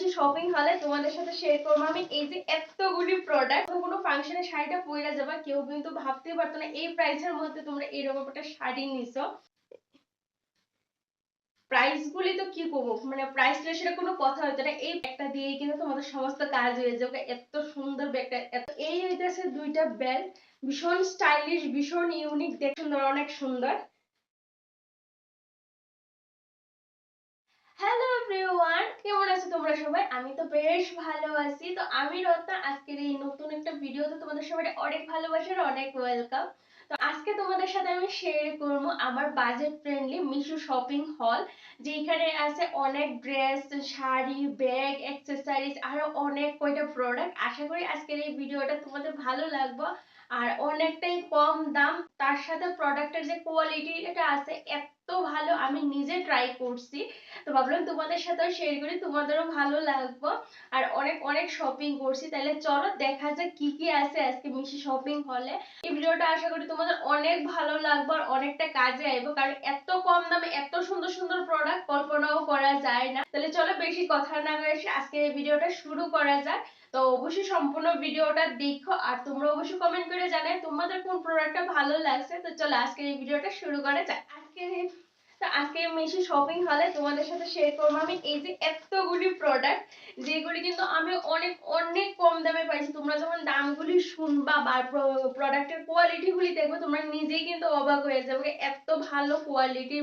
মিশি শপিং হলে তোমাদের সাথে শেয়ার করব। আমি এই যে এতগুলি প্রোডাক্ট কোনো ফাংশনে শাড়িটা পরে যাবা, কেউ কিন্তু ভাবতেই পারতো না, এই প্রাইসের মধ্যে তোমরা এরকম একটা শাড়ি নিছো। প্রাইস গুলি তো কি করব? মানে প্রাইস সেটা কোনো কথা হতো না। এই ব্যাগটা দিয়েই কিন্তু তোমাদের সমস্ত কাজ হয়ে যাবে। এত সুন্দর ব্যাগটা এত এই হইতেছে দুইটা ব্যাগ ভীষণ স্টাইলিশ ভীষণ ইউনিক সুন্দর, অনেক সুন্দর। হ্যালো এভরিওয়ান কেমন আছো তোমরা সবাই? আমি তো বেশ ভালো আছি। তো আমি রত্না, আজকের এই নতুন একটা ভিডিওতে তোমাদের সবাই অনেক ভালোবাসার, অনেক ওয়েলকাম তো আজকে তোমাদের সাথে আমি শেয়ার করব আমার বাজেট ফ্রেন্ডলি মিশো শপিং হল যেখানে আছে অনেক ড্রেস শাড়ি ব্যাগ অ্যাক্সেসরিজ আরও অনেক কয়টা প্রোডাক্ট আশা করি আজকের এই ভিডিওটা তোমাদের ভালো লাগবে। আর অনেকটাই কম দাম, তার সাথে প্রোডাক্টের যে কোয়ালিটি এটা আছে এত ভালো, আমি নিজে ট্রাই করছি। তো ভাবলাম তোমাদের সাথেও শেয়ার করি, তোমাদেরও ভালো লাগবে। আর অনেক অনেক শপিং করছি। তাহলে চলো দেখা যাক কি কি আছে আজকে মিশি শপিং হলে এই ভিডিওটা আশা করি তোমাদের অনেক ভালো লাগবে আর অনেকটা কাজে আইবো, কারণ এত কম দামে এত সুন্দর সুন্দর প্রোডাক্ট কল্পনাও করা যায় না। তাহলে চলো বেশি কথা না বলে আজকে এই ভিডিওটা শুরু করা যাক। তো অবশ্যই সম্পূর্ণ ভিডিওটা দেখো আর তোমরা অবশ্যই কমেন্ট করে জানাই তোমাদের কোন প্রোডাক্টটা ভালো লাগছে। তো চলো আজকে এই ভিডিওটা শুরু করা যাক। আজকে আজকে মিশি শপিং হলে তোমাদের সাথে শেয়ার করব। আমি এই যে এতগুলি প্রোডাক্ট যেগুলি কিন্তু আমি অনেক অনেক কম দামে পাইছি। তোমরা যখন দামগুলি শুনবা বা প্রোডাক্টের কোয়ালিটি গুলি দেখবে, তোমরা নিজেই কিন্তু অবাক হয়ে যাবে এত ভালো কোয়ালিটি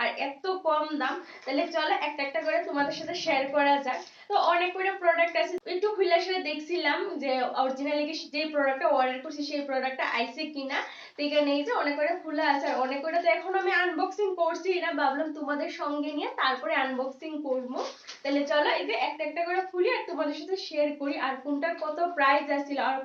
আর এত কম দাম। তাহলে চলো একটা একটা করে তোমাদের সাথে শেয়ার করা যাক। তো অনেক করে প্রোডাক্ট আছে। একটু খুলে আসলে দেখছিলাম যে অরিজিনালি যে প্রোডাক্টটা অর্ডার করছি, সেই প্রোডাক্টটা আইছে কিনা। তো এখানে এই যে অনেক করে খোলা আছে। আর অনেক করে তো এখন আমি আনবক্সিং করছি। না ভাবলাম তোমাদের সঙ্গে নিয়ে তারপরে আনবক্সিং করব। তাহলে চলো এই যে একটা একটা করে খুলি আর তোমাদের সাথে শেয়ার করি। আর কোনটার কত প্রাইস আছিল আর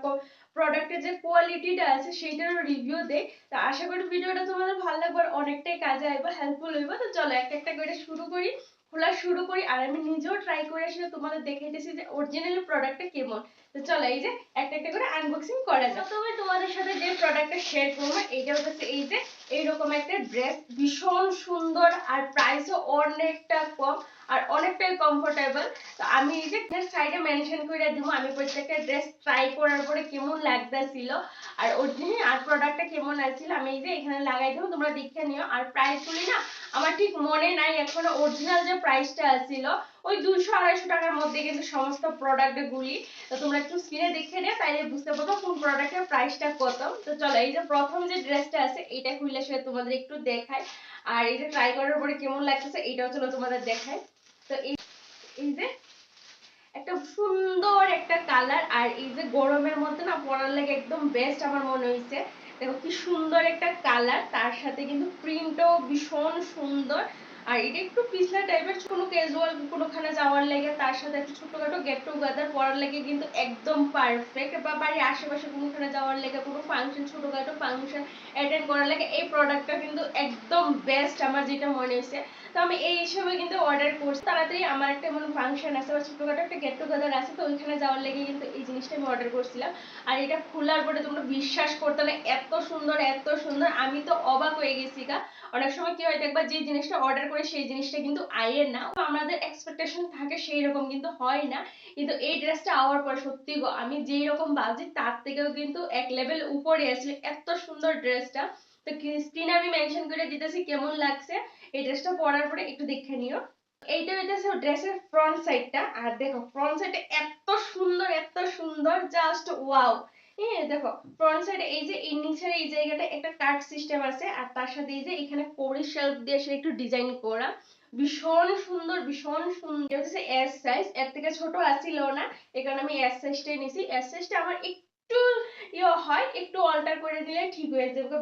প্রোডাক্টের যে কোয়ালিটিটা আছে, সেইটারও রিভিউ দেই। তো আশা করি ভিডিওটা তোমাদের ভালো লাগবে আর অনেকটাই কাজে আইব হেল্পফুল হইব। তো চলো একটা একটা করে শুরু করি। খোলা শুরু করি আর আমি নিজেও try করে আসলে তোমাদের দেখাইতেছি যে অরিজিনাল প্রোডাক্টটা কেমন। তো চলো, এই যে একটা একটা করে আনবক্সিং করা যাক। প্রথমে তোমাদের সাথে যে প্রোডাক্টটা শেয়ার করব, এইটা হচ্ছে এই যে এইরকম একটা ড্রেস ভীষণ সুন্দর আর প্রাইসও অনেকটা কম আর অনেকটাই কমফোর্টেবল তো আমি এই যে সাইডে মেনশন করে দিব, আমি প্রত্যেকটা ড্রেস ট্রাই করার পরে কেমন লাগতেছিল আর অরিজিনাল আর প্রোডাক্টটা কেমন আছিল আমি এই যে এখানে লাগাই দেবো, তোমরা দেখে নিও। আর প্রাইসগুলি না, আমার ঠিক মনে নাই, এখনও অরিজিনাল যে প্রাইসটা আছিল ওই দুশো আড়াইশো টাকার মধ্যে কিন্তু সমস্ত প্রোডাক্ট গুলি। তোমরা একটু স্ক্রিনে দেখে নিও তাইলে বুঝতে পারব কোন প্রোডাক্টের প্রাইসটা কত। তো চলো, এই যে প্রথম যে ড্রেসটা আছে এটা খুললে সেটা তোমাদের একটু দেখায় আর এই যে ট্রাই করার পরে কেমন লাগতেছে এটাও চলো তোমাদের দেখায় তো এই এই যে একটা সুন্দর একটা কালার আর এই যে গরমের মধ্যে না পরার লাগে একদম বেস্ট আমার মনে হয়েছে দেখো কি সুন্দর একটা কালার তার সাথে কিন্তু প্রিন্টও ভীষণ সুন্দর। আর এটা একটু পিছলা টাইপের কোনো ক্যাজুয়াল কোনোখানে যাওয়ার লেগে, তার সাথে একটা ছোটখাটো গেট টুগেদার পরার লেগে কিন্তু একদম পারফেক্ট বা বাড়ির আশেপাশে কোনোখানে যাওয়ার লেগে, কোনো ফাংশন ছোটখাটো ফাংশন অ্যাটেন্ড করার লেগে, এই প্রোডাক্টটা কিন্তু একদম বেস্ট আমার যেটা মনে হয়েছে। তো আমি এই হিসেবে কিন্তু অর্ডার করছি। তাড়াতাড়ি আমার একটা এমন ফাংশন আছে, বা ছোটখাটো একটা গেট টুগেদার আছে, তো ওইখানে যাওয়ার লেগে কিন্তু এই জিনিসটা আমি অর্ডার করছিলাম। আর এটা খোলার পরে তোমরা বিশ্বাস করতে না, এত সুন্দর এত সুন্দর, আমি তো অবাক হয়ে গেছি গা। অনেক সময় কি হয়, দেখবা যে জিনিসটা অর্ডার করে সেই জিনিসটা কিন্তু আয়ের না। আমাদের এক্সপেকটেশন থাকে সেই রকম কিন্তু হয় না। কিন্তু এই ড্রেসটা আওয়ার পর, সত্যি গো, আমি যেই রকম ভাবছি, তার থেকেও কিন্তু এক লেভেল উপরে আসলে এত সুন্দর ড্রেসটা তো স্ক্রিনে আমি মেনশন করে দিতেছি কেমন লাগছে। এই ড্রেসটা পরার পরে একটু দেখে নিও। এইটা হইতেছে ড্রেসের ফ্রন্ট সাইডটা আর দেখো ফ্রন্ট সাইডে এত সুন্দর এত সুন্দর জাস্ট ওয়াও হ্যাঁ দেখো ফ্রন্ট সাইডে এই যে এই নিচের এই জায়গাটা একটা কাট সিস্টেম আছে। আর তার সাথে এই যে এখানে কোরি শেলফ দিয়ে সে একটু ডিজাইন করা। ভীষণ সুন্দর ভীষণ সুন্দর। হচ্ছে এস সাইজ এর থেকে ছোট আসছিল না। এই কারণে আমি এস সাইজটাই নিছি। এস সাইজটা আমার একটু ইয়ে হয়, একটু অল্টার করে দিলে ঠিক হয়ে যাবে।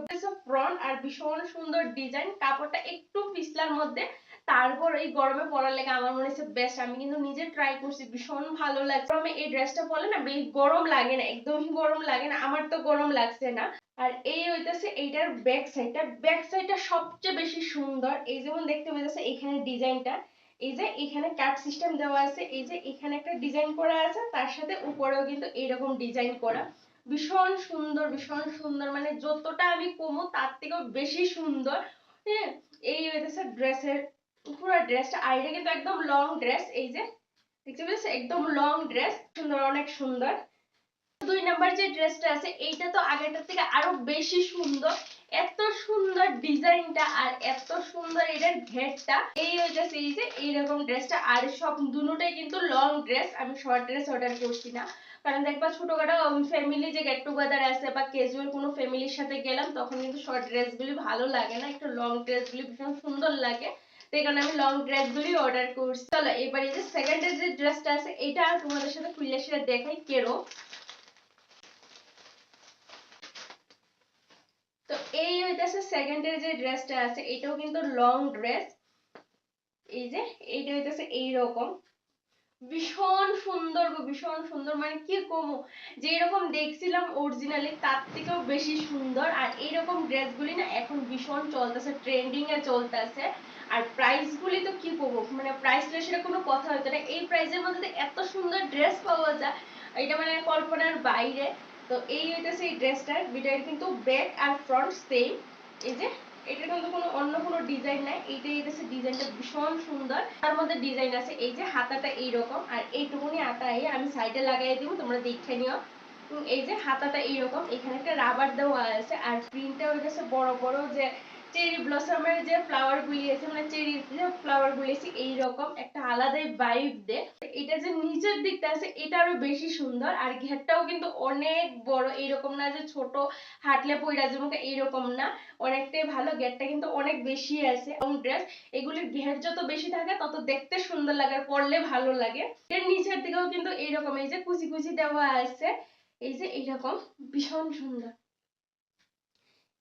ফ্রন্ট আর ভীষণ সুন্দর ডিজাইন কাপড়টা একটু পিছলার মধ্যে। তারপর এই গরমে পরার লেগে আমার মনে হচ্ছে বেস্ট আমি কিন্তু নিজে ট্রাই করছি, ভীষণ ভালো লাগছে। আমি এই ড্রেসটা পরলে না, বেশ গরম লাগে না, একদমই গরম লাগে না, আমার তো গরম লাগছে না। আর এই হইতেছে এইটার ব্যাক সাইডটা ব্যাক সাইডটা সবচেয়ে বেশি সুন্দর। এই যেমন দেখতে পাইতেছে এখানে ডিজাইনটা এই যে এখানে কাট সিস্টেম দেওয়া আছে, এই যে এখানে একটা ডিজাইন করা আছে, তার সাথে উপরেও কিন্তু এইরকম ডিজাইন করা। ভীষণ সুন্দর ভীষণ সুন্দর মানে যতটা আমি কমো তার থেকেও বেশি সুন্দর। হ্যাঁ এই হইতেছে ড্রেসের পুরো ড্রেসটা আর এটা কিন্তু একদম লং ড্রেস এই যে দেখতে পেয়েছ? একদম লং ড্রেস সুন্দর, অনেক সুন্দর। দুই নাম্বার যে ড্রেসটা আছে, এইটা তো আগেরটার থেকে আরও বেশি সুন্দর। এত সুন্দর ডিজাইনটা আর এত সুন্দর এটার ঘেরটা। এই এই যে এইরকম ড্রেসটা। আর সব দুটোটাই কিন্তু লং ড্রেস আমি শর্ট ড্রেস অর্ডার করছি না। কারণ দেখবা ছোটখাটো ফ্যামিলি যে গেট টুগেদার আছে বা ক্যাজুয়াল কোনো ফ্যামিলির সাথে গেলাম, তখন কিন্তু শর্ট ড্রেসগুলি ভালো লাগে না। একটু লং ড্রেসগুলি ভীষণ সুন্দর লাগে। সেই কারণে আমি লং ড্রেসগুলি অর্ডার করছি। চলো, এবার এই যে সেকেন্ডের যে ড্রেসটা আছে, এটা তোমাদের সাথে খুলে সেটা দেখাই কেরো তো এই হইতেছে সেকেন্ডের যে ড্রেসটা আছে, এটাও কিন্তু লং ড্রেস এই যে, এইটা হইতেছে এইরকম। ভীষণ সুন্দর গো, ভীষণ সুন্দর। মানে কি কমো যে এরকম দেখছিলাম অরিজিনালি তার থেকেও বেশি সুন্দর। আর এইরকম ড্রেসগুলি না এখন ভীষণ চলতেছে ট্রেন্ডিং এ চলতেছে। আর প্রাইস গুলি তো কি কমো মানে প্রাইস রেশিও কোনো কথা হইতো না। এই প্রাইসের মধ্যে এত সুন্দর ড্রেস পাওয়া যায়, এটা মানে কল্পনার বাইরে। তো এই হইতেছে এই ড্রেসটার এটার কিন্তু ব্যাক আর ফ্রন্ট সেম এই যে এটা কিন্তু কোনো অন্য কোনো ডিজাইন নাই। এইটা হইতেছে ডিজাইনটা ভীষণ সুন্দর। তার মধ্যে ডিজাইন আছে, এই যে হাতাটা এইরকম। আর এইটুকুনি আটাই আমি সাইডে লাগাই দিব, তোমরা দেখে নিও। এই যে হাতাটা এইরকম। এখানে একটা রাবার দেওয়া আছে। আর প্রিন্টটা হইতেছে বড় বড় যে চেরি ব্লসমের যে ফ্লাওয়ার গুলি আছে মানে চেরি যে ফ্লাওয়ার গুলি আছে, এইরকম একটা আলাদাই ভাইব দে। এটা যে নিচের দিকটা আছে, এটা আরও বেশি সুন্দর। আর ঘেরটাও কিন্তু অনেক বড় এইরকম না যে ছোট, হাঁটলে পইরা যাব এইরকম না। অনেকটাই ভালো গেটটা কিন্তু অনেক বেশি আছে। এবং ড্রেস এগুলির ঘের যত বেশি থাকে, তত দেখতে সুন্দর লাগে, পরলে ভালো লাগে। এর নিচের দিকেও কিন্তু এইরকম এই যে কুচি কুচি দেওয়া আছে, এই যে এইরকম, ভীষণ সুন্দর।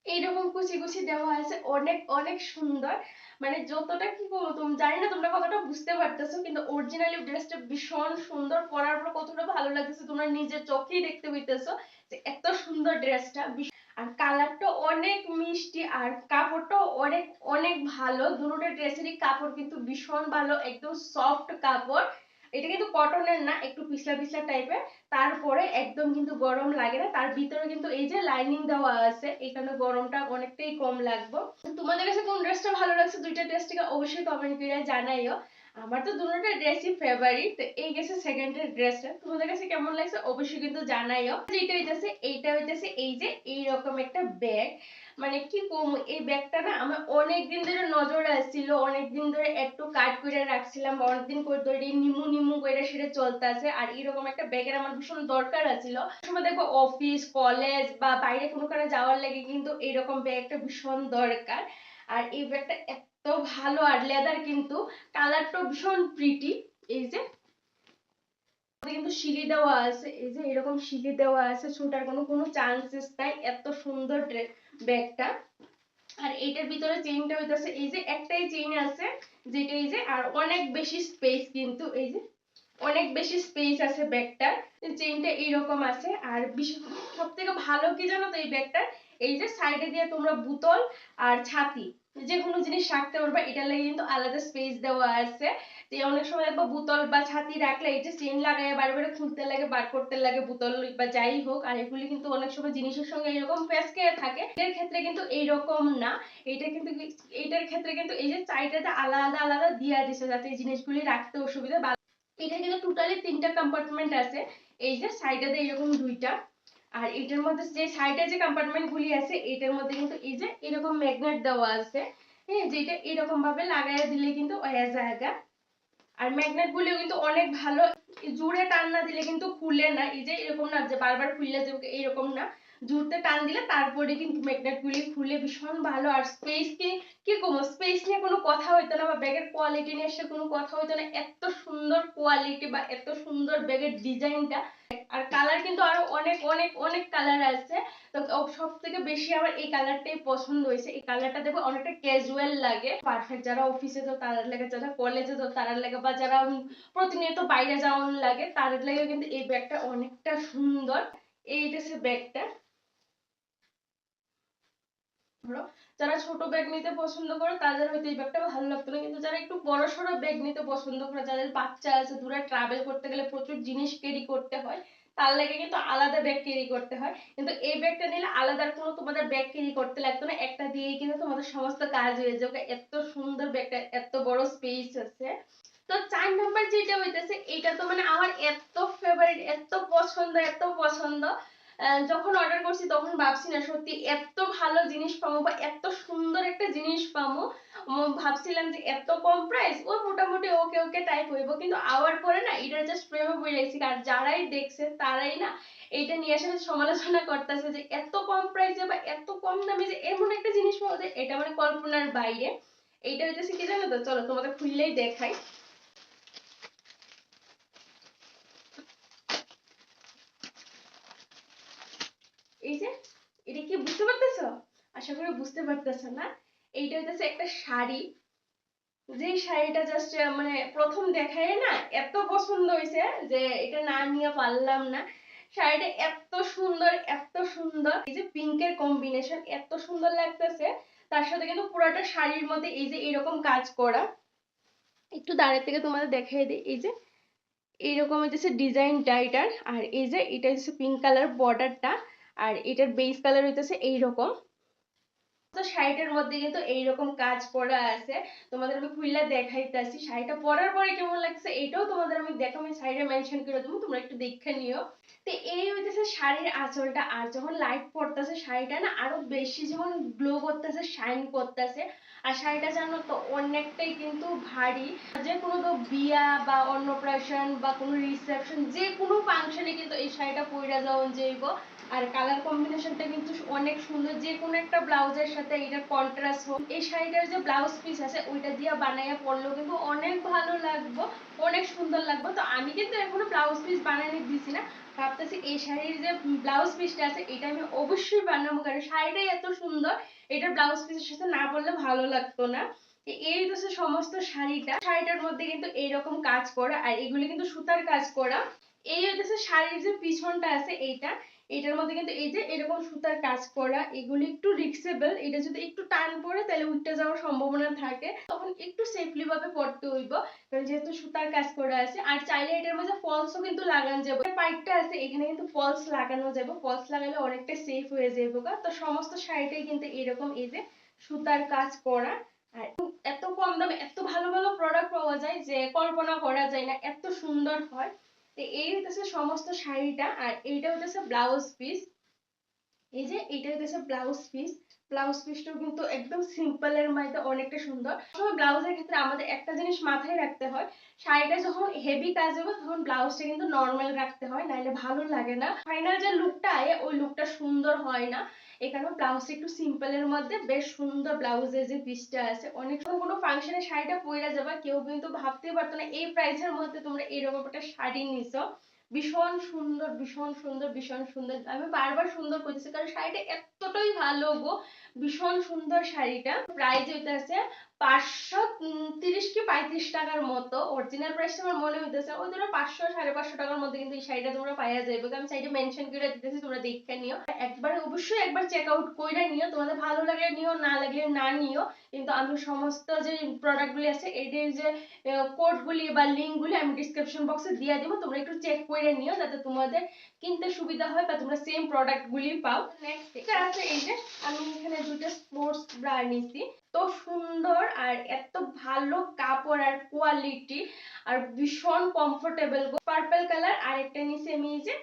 এইরকম কুচি কুচি দেওয়া আছে, অনেক অনেক সুন্দর। মানে যতটা কি বলব, তুমি, জানি না তোমরা কতটা বুঝতে পারতেছো, কিন্তু অরিজিনালি ড্রেসটা ভীষণ সুন্দর পরার পর কতটা ভালো লাগতেছে, তোমরা নিজের চোখেই দেখতে পেতেছো যে এত সুন্দর ড্রেসটা আর কালারটা অনেক মিষ্টি আর কাপড়টা অনেক অনেক ভালো দুটো ড্রেসেরই কাপড় কিন্তু ভীষণ ভালো, একদম সফট কাপড়। এটা কিন্তু কটনের না, একটু পিছলা পিছলা টাইপের তারপরে একদম কিন্তু গরম লাগে না, তার ভিতরে কিন্তু এই যে লাইনিং দেওয়া আছে, এই কারণে গরমটা অনেকটাই কম লাগবে। তোমাদের কাছে কোন ড্রেসটা ভালো লাগছে, দুইটা ড্রেস থেকে অবশ্যই কমেন্ট করে জানাইও। আমার তো দুটোটা ড্রেসই ফেভারিট তো এই গেছে সেকেন্ডের ড্রেসটা তোমাদের কাছে কেমন লাগছে অবশ্যই কিন্তু জানাইও। যেটা হইতেছে, এইটা হইতেছে, এই যে এইরকম একটা ব্যাগ মানে কি কম, এই ব্যাগটা না আমার অনেক দিন ধরে নজরে আসছিল অনেক দিন ধরে একটু কাট করে রাখছিলাম অনেকদিন করে ধরে নিমু নিমু করে সেটা চলতে আছে আর এরকম একটা ব্যাগের আমার ভীষণ দরকার আছিল। সময় দেখব অফিস কলেজ বা বাইরে কোনো কারণে যাওয়ার লাগে কিন্তু এরকম ব্যাগটা ভীষণ দরকার। আর এই ব্যাগটা এত ভালো আর লেদার কিন্তু কালারটাও ভীষণ প্রিটি এই যে। কিন্তু সিলি দেওয়া আছে, এই যে এরকম সিলি দেওয়া আছে, ছোটার কোনো কোনো চান্সেস নাই, এত সুন্দর ব্যাগটা। আর এটার ভিতরে চেইনটা হইতাছে, এই যে একটাই চেইন আছে, যেটা এই যে, আর অনেক বেশি স্পেস কিন্তু এই যে, অনেক বেশি স্পেস আছে ব্যাগটার। চেইনটা এইরকম আছে, আর সব থেকে ভালো কি জানো তো এই ব্যাগটার? এই যে সাইডে দিয়ে তোমরা বুতল আর ছাতি। যে কোনো জিনিস রাখতে পারবা, এটার লাগে কিন্তু আলাদা স্পেস দেওয়া আছে। যে অনেক সময় দেখবা বোতল বা ছাতি রাখলে এটা চেন লাগায় বারবার খুলতে লাগে, বার করতে লাগে, বোতল বা যাই হোক, আর এগুলি কিন্তু অনেক সময় জিনিসের সঙ্গে এরকম ফেসকে থাকে। এর ক্ষেত্রে কিন্তু এইরকম না। এটা কিন্তু এইটার ক্ষেত্রে কিন্তু এই যে চাইটাতে আলাদা আলাদা দিয়া দিছে যাতে এই জিনিসগুলি রাখতে অসুবিধা বা এটা কিন্তু টোটালি তিনটা কম্পার্টমেন্ট আছে। এই যে সাইডে এরকম দুইটা। আর এটার মধ্যে যে সাইডে যে কম্পার্টমেন্ট গুলি আছে, এটার মধ্যে কিন্তু এই যে এরকম ম্যাগনেট দেওয়া আছে হ্যাঁ যেটা এরকম ভাবে লাগাইয়া দিলে কিন্তু জায়গা আর ম্যাগনেট গুলিও কিন্তু অনেক ভালো। জোরে টান না দিলে কিন্তু খুলে না। এই যে এরকম না যে বারবার খুললে যে এরকম না। জুড়তে টান দিলে তারপরে কিন্তু ম্যাগনেট গুলি খুলে ভীষণ ভালো। আর স্পেস কি কি কমো স্পেস নিয়ে কোনো কথা হইতো না বা ব্যাগের কোয়ালিটি নিয়ে এসে কোনো কথা হইতো না। এত সুন্দর কোয়ালিটি বা এত সুন্দর ব্যাগের ডিজাইনটা আর কালার কিন্তু আরও অনেক অনেক অনেক কালার আছে। তো সব থেকে বেশি আমার এই কালারটাই পছন্দ হয়েছে। এই কালারটা দেখো অনেকটা ক্যাজুয়াল লাগে। পারফেক্ট যারা অফিসে তো তাদের লাগে, যারা কলেজে তো তাদের লাগে, বা যারা প্রতিনিয়ত বাইরে যাওয়ার লাগে, তাদের লাগে কিন্তু এই ব্যাগটা অনেকটা সুন্দর। এইটা হচ্ছে ব্যাগটা। ধরো, যারা ছোট ব্যাগ নিতে পছন্দ করে, তাদের হয়তো এই ব্যাগটা ভালো লাগতো না। কিন্তু যারা একটু বড় সড়ো ব্যাগ নিতে পছন্দ করে, যাদের বাচ্চা আছে, দূরে ট্রাভেল করতে গেলে প্রচুর জিনিস ক্যারি করতে হয়, তার লাগে কিন্তু আলাদা ব্যাগ ক্যারি করতে হয়। কিন্তু এই ব্যাগটা নিলে আলাদা কোনো তোমাদের ব্যাগ ক্যারি করতে লাগতো না। একটা দিয়েই কিন্তু তোমাদের সমস্ত কাজ হয়ে যাবে। এত সুন্দর ব্যাগটা এত বড় স্পেস আছে। তো চার নাম্বার যেটা হইতেছে, এটা তো মানে আমার এত ফেভারিট এত পছন্দ এত পছন্দ। যখন অর্ডার করছি তখন ভাবছি না, সত্যি এত ভালো জিনিস পাবো বা এত সুন্দর একটা জিনিস পাবো। ভাবছিলাম যে এত কম প্রাইস ও মোটামুটি ওকে ওকে টাইপ হইব। কিন্তু আওয়ার পরে না, এটা জাস্ট প্রেমে পড়ে গেছি। আর যারাই দেখছে, তারাই না এইটা নিয়ে এসে সমালোচনা করতেছে যে এত কম প্রাইসে বা এত কম দামে যে এমন একটা জিনিস পাওয়া যায় এটা মানে কল্পনার বাইরে। এইটা হইতেছে কি জানো তো? চলো তোমাদের খুললেই দেখাই। এই যে, এটা কি বুঝতে পারতেছো? আশা করি বুঝতে পারতেছো না। এইটা হইতেছে একটা শাড়ি। যে শাড়িটা জাস্ট মানে প্রথম দেখায় না, এত পছন্দ হয়েছে যে এটা না নিয়ে পারলাম না। শাড়িটা এত সুন্দর এত সুন্দর। এই যে পিঙ্কের কম্বিনেশন এত সুন্দর লাগতেছে। তার সাথে কিন্তু পুরোটা শাড়ির মধ্যে এই যে এরকম কাজ করা। একটু দাঁড়িয়ে থেকে তোমাদের দেখাই দিই। এই যে, এইরকম হচ্ছে ডিজাইনটা এটার আর এই যে, এটা হচ্ছে পিঙ্ক কালার বর্ডারটা আর এটার বেস কালার হইতেছে এইরকম। তো শাড়িটার মধ্যে কিন্তু এইরকম কাজ করা আছে। তোমাদের আমি খুললা দেখাইতেছি। শাড়িটা পরার পরে কেমন লাগছে এটাও তোমাদের আমি দেখো আমি শাড়িটা মেনশন করে দেবো, তোমরা একটু দেখে নিও। তো এই হইতেছে শাড়ির আঁচলটা। আর যখন লাইট পড়তেছে শাড়িটা না, আরও বেশি যখন গ্লো করতেছে শাইন করতেছে। আর শাড়িটা জানো তো, অনেকটাই কিন্তু ভারী। যে কোনো তো বিয়া বা অন্নপ্রাশন বা কোনো রিসেপশন যে কোনো ফাংশনে কিন্তু এই শাড়িটা পইরা যাওয়া যাইব। আর কালার কম্বিনেশনটা কিন্তু অনেক সুন্দর, যে কোনো একটা ব্লাউজের সাথে এটার কন্ট্রাস্ট হোক। এই শাড়িটার যে ব্লাউজ পিস আছে, ওইটা দিয়ে বানাইয়া পরলেও কিন্তু অনেক ভালো লাগবে, অনেক সুন্দর লাগবে। তো আমি কিন্তু এখনও ব্লাউজ পিস বানাইনি, দিছি না। ভাবতেছি এই শাড়ির যে ব্লাউজ পিসটা আছে, এটা আমি অবশ্যই বানাবো, কারণ শাড়িটাই এত সুন্দর, এটার ব্লাউজ পিসের সাথে না পরলে ভালো লাগতো না। তো এই হচ্ছে সমস্ত শাড়িটা। শাড়িটার মধ্যে কিন্তু এইরকম কাজ করা, আর এগুলো কিন্তু সুতার কাজ করা। এই হচ্ছে শাড়ির যে পিছনটা আছে, এইটা। এটার মধ্যে কিন্তু এই যে এরকম সুতার কাজ করা, এগুলি একটু রিক্সেবল এটা যদি একটু টান পড়ে তাহলে উল্টে যাওয়ার সম্ভাবনা থাকে। তখন একটু সেফলি ভাবে পড়তে হইব, কারণ যেহেতু সুতার কাজ করা আছে। আর চাইলে এটার মধ্যে ফলসও কিন্তু লাগানো যাবে। পাইপটা আছে, এখানে কিন্তু ফলস লাগানো যাবে। ফলস লাগালে অনেকটা সেফ হয়ে যাবে। তো সমস্ত শাড়িটাই কিন্তু এরকম এই যে সুতার কাজ করা। আর এত কম দামে এত ভালো ভালো প্রোডাক্ট পাওয়া যায় যে কল্পনা করা যায় না, এত সুন্দর হয়। তো এই হইতেছে সমস্ত শাড়িটা আর এইটা হইতেছে ব্লাউজ পিস এই যে এইটা হইতেছে ব্লাউজ পিস ব্লাউজ পিসটাও কিন্তু একদম সিম্পল এর মধ্যে অনেকটা সুন্দর। সবসময় ব্লাউজের ক্ষেত্রে আমাদের একটা জিনিস মাথায় রাখতে হয়, শাড়িটা যখন হেভি কাজ হবে তখন ব্লাউজটা কিন্তু নর্মাল রাখতে হয় নাহলে ভালো লাগে না। ফাইনাল যে লুকটা ওই লুকটা সুন্দর হয় না। এখানে ব্লাউজটা একটু সিম্পলের মধ্যে, বেশ সুন্দর ব্লাউজের যে পিসটা আছে, অনেক সময় কোনো ফাংশনে শাড়িটা পরে যাবে, কেউ কিন্তু ভাবতেই পারতো না, এই প্রাইসের মধ্যে তোমরা এরকম একটা শাড়ি নিছো। ভীষণ সুন্দর ভীষণ সুন্দর ভীষণ সুন্দর, আমি বারবার সুন্দর করতেছি, কারণ শাড়িটা এতটাই ভালো গো, ভীষণ সুন্দর শাড়িটা। প্রাইস হইতেছে পাঁচশো তিরিশ কি পঁয়ত্রিশ টাকার মতো অরিজিনাল প্রাইসটা আমার মনে হইতেছে। ওই ধরো পাঁচশো সাড়ে পাঁচশো টাকার মধ্যে কিন্তু এই শাড়িটা তোমরা পাইয়া যাবে আমি সাইডে মেনশন করে দিতেছি তোমরা দেখে নিও। একবার অবশ্যই একবার চেক আউট করে নিও। তোমাদের ভালো লাগলে নিও না লাগলে না নিও। কিন্তু আমি সমস্ত যে প্রোডাক্টগুলি আছে এটির যে কোডগুলি বা লিঙ্কগুলি আমি ডিসক্রিপশন বক্সে দিয়ে দিব। তোমরা একটু চেক করে নিও যাতে তোমাদের কিনতে সুবিধা হয় বা তোমরা সেম প্রোডাক্টগুলি পাও। নেক্সট আছে এই যে আমি এখানে দুটো স্পোর্টস ব্রা নিছি। তো সুন্দর আর এত ভালো কাপড় আর কোয়ালিটি আর ভীষণ কমফোর্টেবল পার্পল কালার আর একটা নিচে আমি এই যে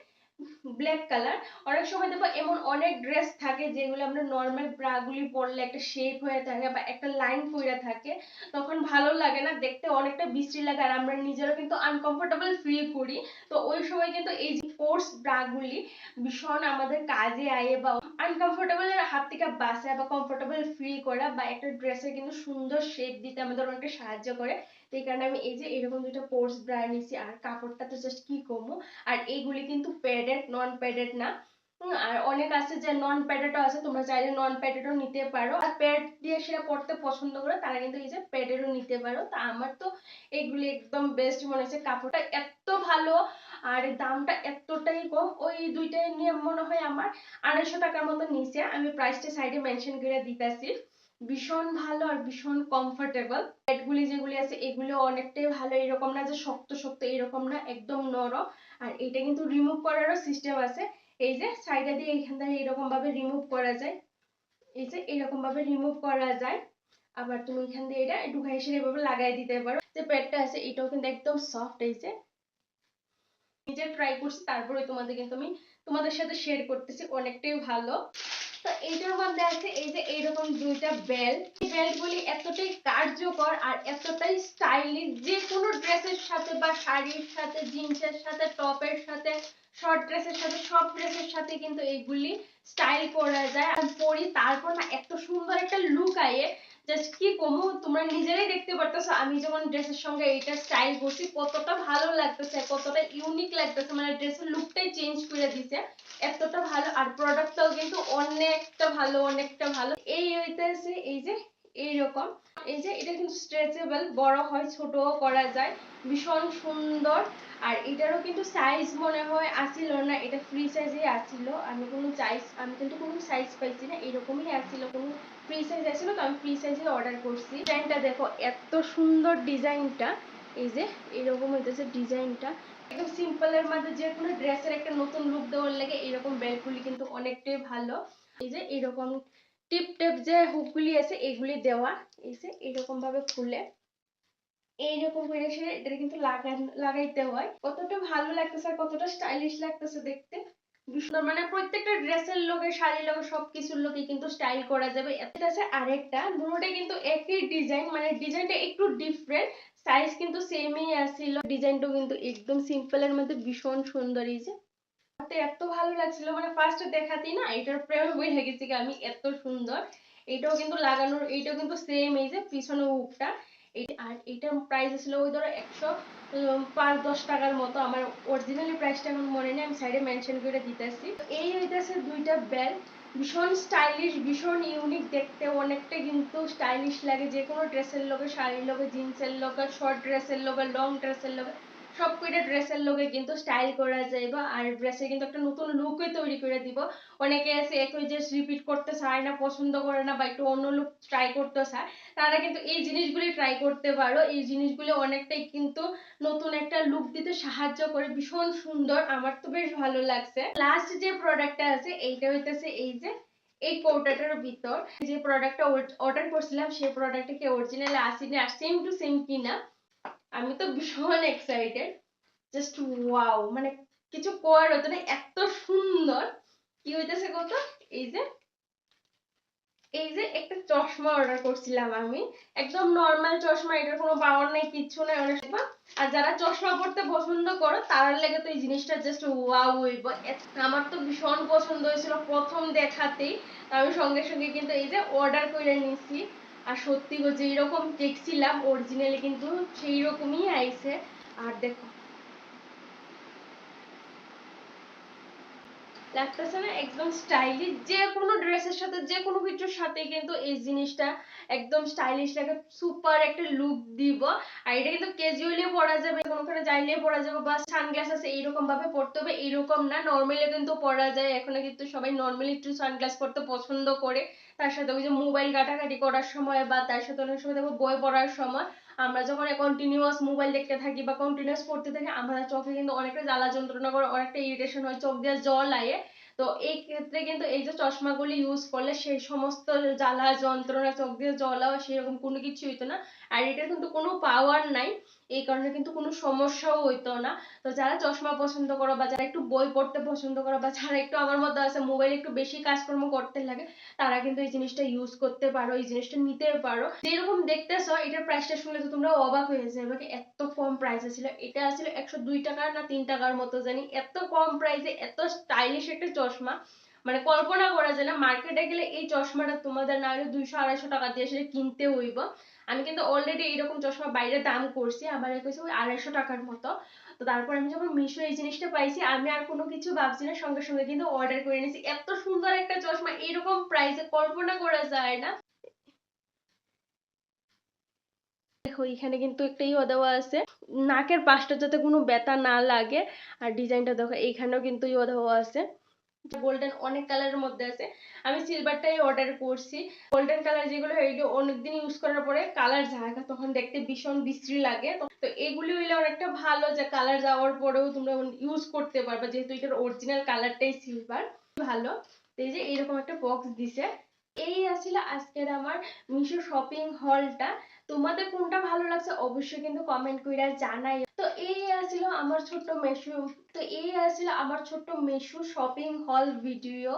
ব্ল্যাক কালার অনেক সময় দেখব এমন অনেক ড্রেস থাকে যেগুলো আমরা নর্মাল ব্রাগুলি পরলে একটা শেপ হয়ে থাকে বা একটা লাইন পইরা থাকে, তখন ভালো লাগে না, দেখতে অনেকটা বিশ্রী লাগে আর আমরা নিজেরা কিন্তু আনকমফোর্টেবল ফিল করি। তো ওই সময় কিন্তু এই যে স্পোর্টস ব্রাগুলি ভীষণ আমাদের কাজে আয়ে বা আনকমফোর্টেবল হাত থেকে বাঁচায় বা কমফোর্টেবল ফিল করা বা একটা ড্রেসের কিন্তু সুন্দর শেপ দিতে আমাদের অনেকটা সাহায্য করে। তো এই কারণে আমি এই যে এরকম দুটো পোর্স ব্রা নিছি আর কাপড়টা তো জাস্ট কি কমু আর এইগুলি কিন্তু প্যাডেড নন প্যাডেড না আর অনেক আছে যে নন প্যাডেডও আছে, তোমরা চাইলে নন প্যাডেডও নিতে পারো। আর প্যাড দিয়ে সেটা পড়তে পছন্দ করে, তারা কিন্তু এই যে প্যাডেরও নিতে পারো। তা আমার তো এগুলি একদম বেস্ট মনে হচ্ছে। কাপড়টা এত ভালো, আর দামটা এতটাই কম, ওই দুইটাই নিয়ে মনে হয় আমার আড়াইশো টাকার মতো নিচে আমি প্রাইসটা সাইডে মেনশন করে দিতেছি। ভীষণ ভালো আর ভীষণ কমফোর্টেবল প্যাডগুলি যেগুলি আছে এগুলো অনেকটাই ভালো। এরকম না যে শক্ত শক্ত এরকম না, একদম নরম। আর এটা কিন্তু রিমুভ করারও সিস্টেম আছে। এই যে সাইডে দিয়ে এখান থেকে এরকম ভাবে রিমুভ করা যায়। এই যে এরকম ভাবে রিমুভ করা যায়। আবার তুমি এখান দিয়ে এটা ঢুকাই এসে এভাবে লাগাই দিতে পারো। যে প্যাডটা আছে, এটাও কিন্তু একদম সফট হয়েছে নিজে ট্রাই করছি তারপরে তোমাদের কিন্তু আমি তোমাদের সাথে শেয়ার করতেছি। অনেকটাই ভালো। তো এইটার মধ্যে আছে এই যে এইরকম দুইটা বেল্ট এই বেল্ট গুলি এতটাই কার্যকর আর এতটাই স্টাইলিশ যে কোনো ড্রেসের সাথে বা শাড়ির সাথে জিন্সের সাথে টপের সাথে শর্ট ড্রেসের সাথে সব ড্রেসের সাথে কিন্তু এইগুলি স্টাইল করা যায়। আর পরি তারপর না এত সুন্দর একটা লুক আয়ে জাস্ট কি কমু, তোমরা নিজেরাই দেখতে পারতেছো, আমি যেমন ড্রেসের সঙ্গে এইটা স্টাইল করছি কতটা ভালো লাগতেছে, কতটা ইউনিক লাগতেছে মানে ড্রেসের লুকটাই চেঞ্জ করে দিছে, এতটা ভালো, আর প্রোডাক্টটাও কিন্তু অনেকটা ভালো অনেকটা ভালো। এই হইতেছে এই যে, এইরকম। এই যে, এটা কিন্তু স্ট্রেচেবল বড় হয়, ছোটও করা যায়, ভীষণ সুন্দর, আর এটারও কিন্তু সাইজ মনে হয় আসিল না, এটা ফ্রি সাইজেই আসিল, আমি কোনো সাইজ আমি কিন্তু কোনো সাইজ পাইছি না, এরকমই আসিল কোনো ফ্রি সাইজ আসিল তো আমি ফ্রি সাইজে অর্ডার করছি। ডিজাইনটা দেখো, এত সুন্দর ডিজাইনটা এই যে, এরকম হইতেছে ডিজাইনটা একদম সিম্পলের মধ্যে যে কোনো ড্রেসের একটা নতুন লুক দেওয়ার লাগে এরকম বেল্টগুলি কিন্তু অনেকটাই ভালো। এই যে, এরকম টিপ টেপ যে হুকগুলি আছে, এগুলি দেওয়া। এই যে এরকম ভাবে খুলে। এইরকম করে সে, এটা কিন্তু লাগান, লাগাইতে হয়। কতটা ভালো লাগতেছে আর কতটা স্টাইলিশ লাগতেছে দেখতে। ভীষণ মানে প্রত্যেকটা ড্রেসের লোকে, শাড়ির লোকে, সবকিছুর লোকে কিন্তু স্টাইল করা যাবে। এটা আছে আরেকটা দুটোটাই কিন্তু একই ডিজাইন মানে ডিজাইনটা একটু ডিফারেন্ট সাইজ কিন্তু সেমই আসছিল ডিজাইনটাও কিন্তু একদম সিম্পলের মধ্যে ভীষণ সুন্দর এই যে। এত ভালো লাগছিল মানে ফার্স্টে দেখাতেই না, এটার প্রেমে বই গেছি আমি এত সুন্দর। এটাও কিন্তু লাগানোর, এইটাও কিন্তু সেম এই যে, পিছনে হুকটা আর এটার প্রাইস ছিল ওই ধরো একশো পাঁচ, দশ টাকার মতো। আমার অরিজিনালি প্রাইসটা এখন মনে নেই, আমি সাইডে মেনশন করে দিতেছি এই হইতেছে দুইটা বেল্ট ভীষণ স্টাইলিশ ভীষণ ইউনিক দেখতে। অনেকটা কিন্তু স্টাইলিশ লাগে যে কোনো ড্রেসের লোকে শাড়ির লোকে জিন্সের লোকে শর্ট ড্রেসের লোকে লং ড্রেসের লোকে সব কয়টা ড্রেসের লোকে কিন্তু স্টাইল করা যাইব আর ড্রেসে কিন্তু একটা নতুন লুকই তৈরি করে দিব। অনেকে আছে একই ড্রেস রিপিট করতে চায় না, পছন্দ করে না বা একটু অন্য লুক ট্রাই করতে চায়, তারা কিন্তু এই জিনিসগুলি ট্রাই করতে পারো। এই জিনিসগুলি অনেকটাই কিন্তু নতুন একটা লুক দিতে সাহায্য করে। ভীষণ সুন্দর, আমার তো বেশ ভালো লাগছে। লাস্ট যে প্রোডাক্টটা আছে, এইটা হইতেছে এই যে, এই কৌটাটার ভিতর। যে প্রোডাক্টটা অর্ডার করছিলাম, সেই প্রোডাক্টটা কি অরিজিনাল আসেনি, আর সেম টু সেম কিনা। আমি তো ভীষণ এক্সাইটেড জাস্ট ওয়াও মানে কিছু করার হতো না, এত সুন্দর। কি হইতেছে কত এই যে এই যে একটা চশমা অর্ডার করছিলাম আমি। একদম নর্মাল চশমা, এটার কোনো পাওয়ার নাই, কিচ্ছু নাই, অনেক আর যারা চশমা পড়তে পছন্দ করো তার লেগে তো এই জিনিসটা জাস্ট ওয়াও হইব। আমার তো ভীষণ পছন্দ হয়েছিল প্রথম দেখাতেই। আমি সঙ্গে সঙ্গে কিন্তু এই যে অর্ডার করে নিছি। আর সত্যি যেই রকম দেখছিলাম অরিজিনালি কিন্তু সেই রকমই আইছে। আর দেখো। লাগতেছে না একদম স্টাইলিশ যে কোনো ড্রেসের সাথে, যে কোনো কিছুর সাথে কিন্তু এই জিনিসটা একদম স্টাইলিশ লাগে সুপার একটা লুক দিব। আর এটা কিন্তু ক্যাজুয়ালি পরা যাবে, কোনোখানে যাইলে পরা যাবে বা সানগ্লাস আছে, এইরকম ভাবে পড়তে হবে, এইরকম না নর্মালি কিন্তু পরা যায়। এখন কিন্তু সবাই নর্মালি একটু সানগ্লাস পড়তে পছন্দ করে। তার সাথে ওই যে মোবাইল ঘাটাঘাটি করার সময় বা তার সাথে অনেক সময় দেখো বই পড়ার সময় আমরা যখন কন্টিনিউয়াস মোবাইল দেখতে থাকি বা কন্টিনিউয়াস পড়তে থাকি আমাদের চোখে কিন্তু অনেকটা জ্বালা যন্ত্রণা করে, অনেকটা ইরিটেশন হয়, চোখ দিয়ে জল আয়ে তো এই ক্ষেত্রে কিন্তু এই যে চশমাগুলি ইউজ করলে সেই সমস্ত জ্বালা যন্ত্রণা, চোখ দিয়ে জল জ্বলা সেরকম কোনো কিছু হইতো না। আর এটার কিন্তু কোনো পাওয়ার নাই। এই কারণে কিন্তু কোনো সমস্যাও হইতো না। তো যারা চশমা পছন্দ করো বা যারা একটু বই পড়তে পছন্দ করো বা যারা একটু আমার মতো আছে মোবাইল একটু বেশি কাজকর্ম করতে লাগে, তারা কিন্তু এই জিনিসটা ইউজ করতে পারো, এই জিনিসটা নিতে পারো। যেরকম দেখতেছো, এটার প্রাইসটা শুনলে তো তোমরা অবাক হয়ে যাবে এত কম প্রাইসে ছিল। এটা ছিল একশো দুই টাকার না তিন টাকার মতো জানি। এত কম প্রাইসে এত স্টাইলিশ একটা চশমা। মানে কল্পনা করা যায় না মার্কেটে গেলে এই চশমাটা তোমাদের না হলে দুইশো, আড়াইশো টাকা দিয়ে সেটা কিনতে হইব। আমি কিন্তু অলরেডি এইরকম চশমা বাইরে দাম করছি আমার কইছে ওই আড়াইশো টাকার মতো। তো তারপর আমি যখন মিশো এই জিনিসটা পাইছি, আমি আর কোনো কিছু ভাবছি না, সঙ্গে সঙ্গে কিন্তু অর্ডার করে নিয়েছি এত সুন্দর একটা চশমা এরকম প্রাইসে কল্পনা করা যায় না। দেখো, এখানে কিন্তু একটা ইয়ে দেওয়া আছে। নাকের পাশটা যাতে কোনো ব্যথা না লাগে, আর ডিজাইনটা দেখো, এইখানেও কিন্তু ইয়ে দেওয়া আছে। গোল্ডেন অনেক কালারের মধ্যে আছে। আমি সিলভারটাই অর্ডার করছি। গোল্ডেন কালার যেগুলো এইগুলো অনেকদিন ইউজ করার পরে কালার যায় না, তখন দেখতে ভীষণ বিশ্রী লাগে। তো এগুলি হইলে অনেকটা ভালো যে কালার যাওয়ার পরেও তোমরা ইউজ করতে পারবে, যেহেতু এটার অরিজিনাল কালারটাই সিলভার ভালো। এই যে এরকম একটা বক্স দিছে। এই আছিল আজকের আমার মিশো শপিং হলটা তোমাদের কোনটা ভালো লাগছে অবশ্যই কিন্তু কমেন্ট কইরা জানাই। তো এই আছিল আমার ছোট্ট মেশু তো এই আছিল আমার ছোট্ট মেশু শপিং হল ভিডিও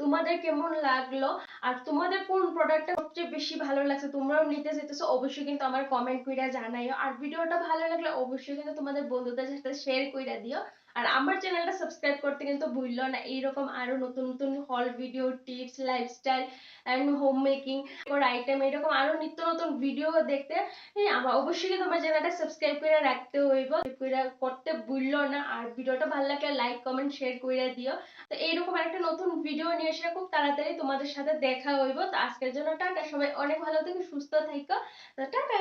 তোমাদের কেমন লাগল? আর তোমাদের কোন প্রোডাক্টটা সবচেয়ে বেশি ভালো লাগছে? তোমরাও নিতে চাইতেছো, অবশ্যই কিন্তু আমার কমেন্ট কইরা জানাইও। আর ভিডিওটা ভালো লাগলে অবশ্যই কিন্তু তোমাদের বন্ধুদের সাথে শেয়ার কইরা দিও। আর আমার চ্যানেলটা সাবস্ক্রাইব করতে কিন্তু ভুললো না। এইরকম আরও নতুন নতুন হল video tips lifestyle and home making item এরকম আরও নিত্য নতুন ভিডিও দেখতে আমার অবশ্যই কিন্তু আমার চ্যানেলটা সাবস্ক্রাইব করে রাখতে হইব। করে করতে ভুললো না। আর ভিডিওটা ভালো লাগলে লাইক কমেন্ট শেয়ার করে দিও। তো এইরকম একটা নতুন ভিডিও নিয়ে এসে খুব তাড়াতাড়ি তোমাদের সাথে দেখা হইব। তো আজকের জন্য টাটা। সবাই অনেক ভালো থেকে, সুস্থ থাইকো তো টাটা।